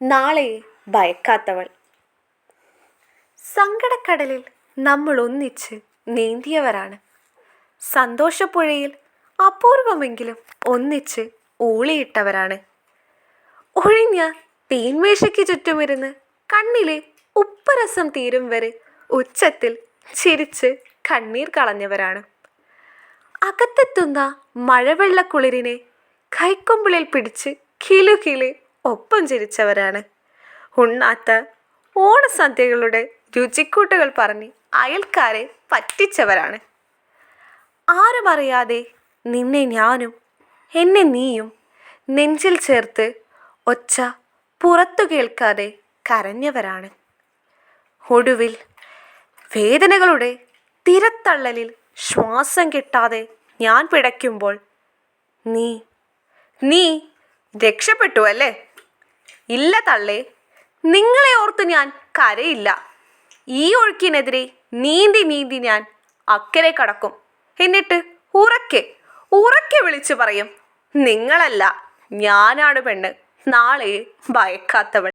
നാളെ ഭയക്കാത്തവൾ. സങ്കടക്കടലിൽ നമ്മൾ ഒന്നിച്ച് നീന്തിയവരാണ്. സന്തോഷപ്പുഴയിൽ അപൂർവമെങ്കിലും ഒന്നിച്ച് ഊളിയിട്ടവരാണ്. ഒഴിഞ്ഞ തീൻമേശയ്ക്ക് ചുറ്റുമിരുന്ന് കണ്ണിലെ ഉപ്പരസം തീരും വരെ ഉച്ചത്തിൽ ചിരിച്ച് കണ്ണീർ കളഞ്ഞവരാണ്. അകത്തെത്തുന്ന മഴവെള്ളക്കുളിരിനെ കൈക്കൊമ്പിളിൽ പിടിച്ച് കിലുകിലെ ഒപ്പം ചിരിച്ചവരാണ്. ഉണ്ണാത്ത ഓണസദ്യകളുടെ രുചിക്കൂട്ടുകൾ പറഞ്ഞ് അയൽക്കാരെ പറ്റിച്ചവരാണ്. ആരും അറിയാതെ നിന്നെ ഞാനും എന്നെ നീയും നെഞ്ചിൽ ചേർത്ത് ഒച്ച പുറത്തു കേൾക്കാതെ കരഞ്ഞവരാണ്. ഒടുവിൽ വേദനകളുടെ തിരത്തള്ളലിൽ ശ്വാസം കിട്ടാതെ ഞാൻ പിടയ്ക്കുമ്പോൾ നീ നീ രക്ഷപ്പെട്ടു അല്ലേ? ഇല്ല തള്ളേ. നിങ്ങളെ ഓർത്ത് ഞാൻ കരയില്ല. ഈ ഒഴുക്കിനെതിരെ നീന്തി നീന്തി ഞാൻ അക്കരെ കടക്കും. എന്നിട്ട് ഉറക്കെ ഉറക്കെ വിളിച്ചു പറയും നിങ്ങളല്ല ഞാനാണ് പെണ്ണ്. നാളെ ഭയക്കാത്തവൾ.